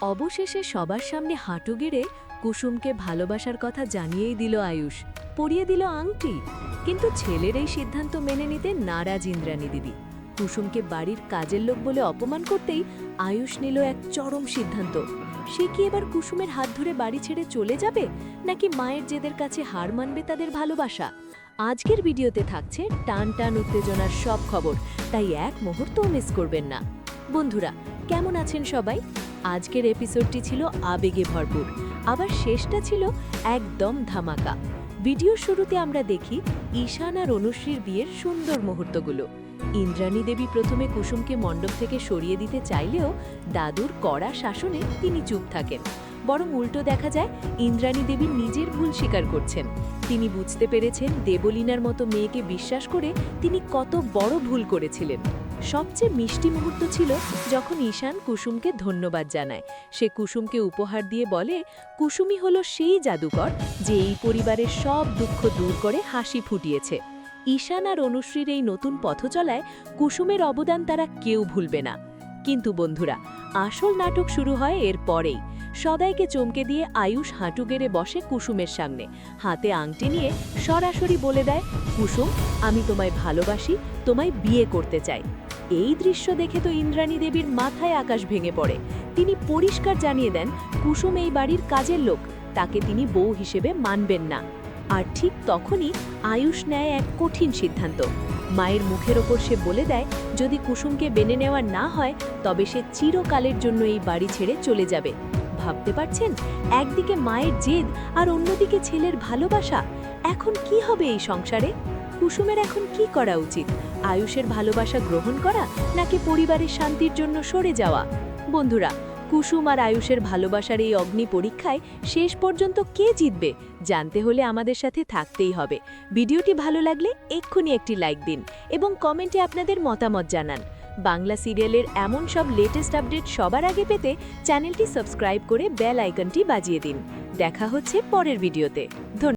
অবশেষে সবার সামনে হাঁটু গেড়ে কুসুমকে ভালোবাসার কথা জানিয়েই দিল আয়ুষ। পরিয়ে দিল আংটি। কিন্তু ছেলের এই সিদ্ধান্ত মেনে নিতে নারাজ ইন্দ্রাণী দিদি। কুসুমকে বাড়ির কাজের লোক বলে অপমান করতেই আয়ুষ নিল এক চরম সিদ্ধান্ত। সে কি এবার কুসুমের হাত ধরে বাড়ি ছেড়ে চলে যাবে, নাকি মায়ের জেদের কাছে হার মানবে তাদের ভালোবাসা? আজকের ভিডিওতে থাকছে টান টান উত্তেজনার সব খবর। তাই এক মুহূর্তও মিস করবেন না। বন্ধুরা, কেমন আছেন সবাই? আজকের এপিসোডটি ছিল আবেগে ভরপুর। আবার শেষটা ছিল একদম ধামাকা। ভিডিও শুরুতে আমরা দেখি ঈশান আর অনুশ্রীর বিয়ের সুন্দর মুহূর্তগুলো। ইন্দ্রাণী দেবী প্রথমে কুসুমকে মণ্ডপ থেকে সরিয়ে দিতে চাইলেও দাদুর কড়া শাসনে তিনি চুপ থাকেন। বরং উল্টো দেখা যায় ইন্দ্রাণী দেবী নিজের ভুল স্বীকার করছেন। তিনি বুঝতে পেরেছেন দেবলীনার মতো মেয়েকে বিশ্বাস করে তিনি কত বড় ভুল করেছিলেন। সবচেয়ে মিষ্টি মুহূর্ত ছিল যখন ঈশান কুসুমকে ধন্যবাদ জানায়। সে কুসুমকে উপহার দিয়ে বলে, কুসুমই হলো সেই জাদুকর যে এই পরিবারের সব দুঃখ দূর করে হাসি ফুটিয়েছে। ঈশান আর অনুশ্রীর এই নতুন পথচলায় কুসুমের অবদান তারা কেউ ভুলবে না। কিন্তু বন্ধুরা, আসল নাটক শুরু হয় এর পরেই। সদাইকে চমকে দিয়ে আয়ুষ হাঁটু গেড়ে বসে কুসুমের সামনে। হাতে আংটি নিয়ে সরাসরি বলে দেয়, কুসুম, আমি তোমায় ভালোবাসি, তোমায় বিয়ে করতে চাই। এই দৃশ্য দেখে তো ইন্দ্রাণী দেবীর মাথায় আকাশ ভেঙে পড়ে। তিনি পরিষ্কার জানিয়ে দেন, কুসুম এই বাড়ির কাজের লোক, তাকে তিনি বউ হিসেবে মানবেন না। আর ঠিক তখনই আয়ুষ নেয় এক কঠিন সিদ্ধান্ত। মায়ের মুখের ওপর সে বলে দেয়, যদি কুসুমকে বেনে নেওয়া না হয়, তবে সে চিরকালের জন্য এই বাড়ি ছেড়ে চলে যাবে। ভাবতে পারছেন? একদিকে মায়ের জেদ, আর অন্যদিকে ছেলের ভালোবাসা। এখন কি হবে এই সংসারে? কুসুমের এখন কি করা উচিত? আয়ুষের ভালোবাসা গ্রহণ করা নাকি পরিবারের শান্তির জন্য সরে যাওয়া? বন্ধুরা, কুসুম আর আয়ুষের ভালোবাসার এই অগ্নি পরীক্ষায় শেষ পর্যন্ত কে জিতবে জানতে হলে আমাদের সাথে থাকতেই হবে। ভিডিওটি ভালো লাগলে এক্ষুনি একটি লাইক দিন এবং কমেন্টে আপনাদের মতামত জানান। বাংলা সিরিয়ালের এমন সব লেটেস্ট আপডেট সবার আগে পেতে চ্যানেলটি সাবস্ক্রাইব করে বেল আইকনটি বাজিয়ে দিন। দেখা হচ্ছে পরের ভিডিওতে। ধন্যবাদ।